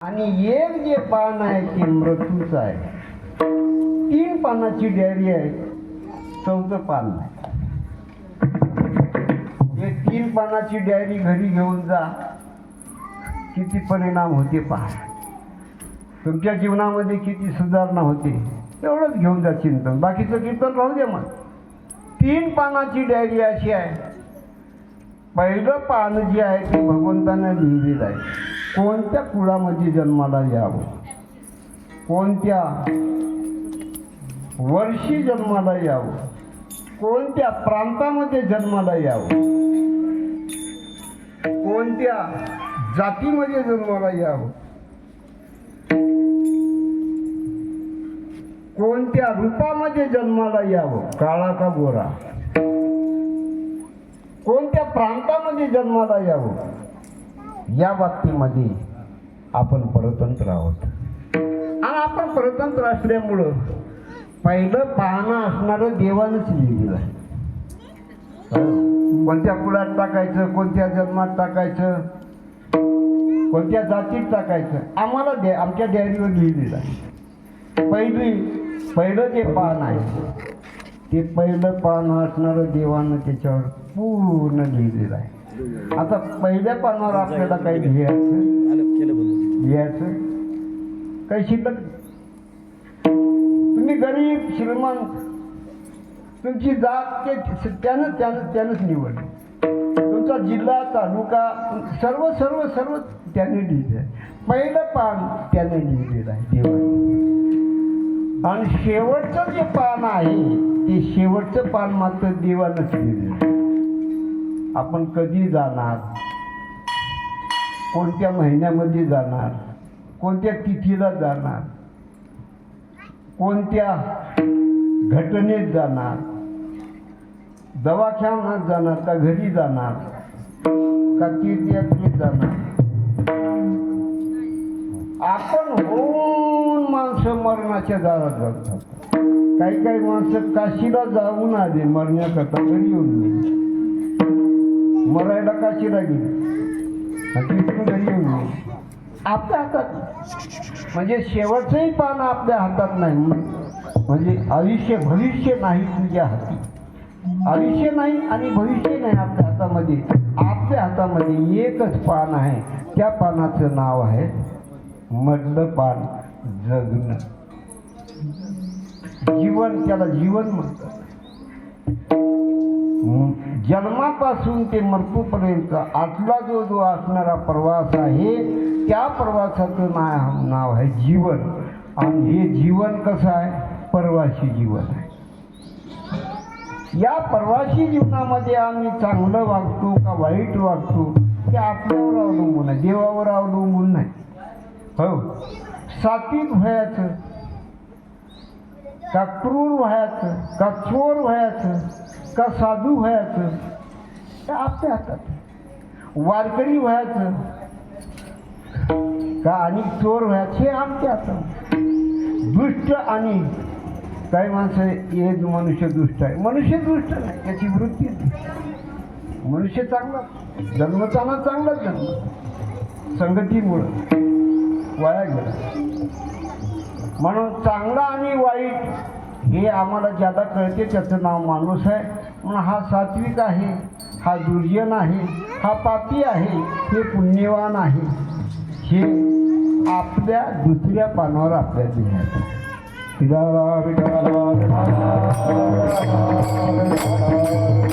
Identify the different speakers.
Speaker 1: आणि एक जे पान आहे ते मृत्यूच आहे. तीन पानाची डायरी आहे चौथं पान नाही. हे तीन पानाची डायरी घरी घेऊन जा किती परिणाम होते पहा. तुमच्या जीवनामध्ये किती सुधारणा होते एवढंच घेऊन जा चिंतन. बाकीचं कीर्तन राहू दे मग. तीन पानाची डायरी अशी आहे. पहिलं पान जे आहे ते भगवंताने लिहिलेलं आहे. कोणत्या कुळामध्ये जन्माला यावं? कोणत्या वर्षी जन्माला यावं? कोणत्या प्रांतामध्ये जन्माला यावं? कोणत्या जातीमध्ये जन्माला यावं? कोणत्या रूपामध्ये जन्माला यावं? काळा का गोरा? कोणत्या प्रांतामध्ये जन्माला यावं? या बाबतीमध्ये आपण परतंत्र आहोत. आणि आपण परतंत्र असल्यामुळं पहिलं पाहणं असणारं देवानंच लिहिलेलं आहे. कोणत्या कुळात टाकायचं कोणत्या जन्मात टाकायचं कोणत्या जातीत टाकायचं आम्हाला दे आमच्या डायरीवर लिहिलेलं आहे. पहिली पहिलं जे पान आहे ते पहिलं पान असणारं देवानं त्याच्यावर पूर्ण लिहिलेलं आहे. आता पहिल्या पानावर आपल्याला काही लिहायचं? लिहायचं? काही शिल्लक तुम्ही गरीब श्रीमंत तुमची जात ते त्यानं त्यानं त्यानंच निवड. तुमचा जिल्हा तालुका सर्व सर्व सर्व त्याने लिहिलं आहे पहिलं पान त्याने लिहिलेलं आहे देवाने. आणि शेवटचं जे पान आहे ते शेवटचं पान मात्र देवानंच लिहिलेलं आहे. आपण कधी जाणार? कोणत्या महिन्यामध्ये जाणार? कोणत्या तिथीला जाणार? कोणत्या घटनेत जाणार? दवाखान्यात जाणार का घरी जाणार? का तीर्थयात्रेत जाणार? आपण होऊन माणसं मरणाच्या दारात जातात. काही काही माणसं काशीला जाऊन आले मरण्याकरता घरी येऊन गेली. मरायला काशी गेली घरी येऊन आपल्या हातात. म्हणजे शेवटचंही पान आपल्या हातात नाही. म्हणजे आयुष्य भविष्य नाही तुझ्या हाती. आयुष्य नाही आणि भविष्य नाही आपल्या हातामध्ये. आपल्या हातामध्ये एकच पान आहे. त्या पानाचं नाव आहे मधलं पान. जगणं. जीवन त्याला जीवन म्हणतात. जन्मापासून ते मृत्यूपर्यंत आतला जो जो असणारा प्रवास आहे त्या प्रवासाचं ना नाव आहे जीवन. आणि हे जीवन कसं आहे? प्रवासी जीवन आहे. या प्रवासी जीवनामध्ये आम्ही चांगलं वागतो का वाईट वागतो ते आपल्यावर अवलंबून आहे. देवावर अवलंबून नाही. हो. सात्विक व्हायचं का क्रूर व्हायचं का चोर व्हायचं का साधू व्हायचं हे आपल्या हातात वारकरी व्हायचं का आणि चोर व्हायचं हे आमच्या हातात दुष्ट आणि काही माणसं हे मनुष्य दुष्ट आहे. मनुष्य दुष्ट नाही त्याची वृत्ती मनुष्य चांगला जन्मताना चांगलाच जन्म. संगतीमुळं वाया गेला. म्हणून चांगला आणि वाईट हे आम्हाला ज्यादा कळते त्याचं नाव माणूस आहे. हा सात्विक आहे हा दुर्जन आहे हा पापी आहे हे पुण्यवान आहे हे आपल्या दुसऱ्या पानावर आपल्या लिहायचं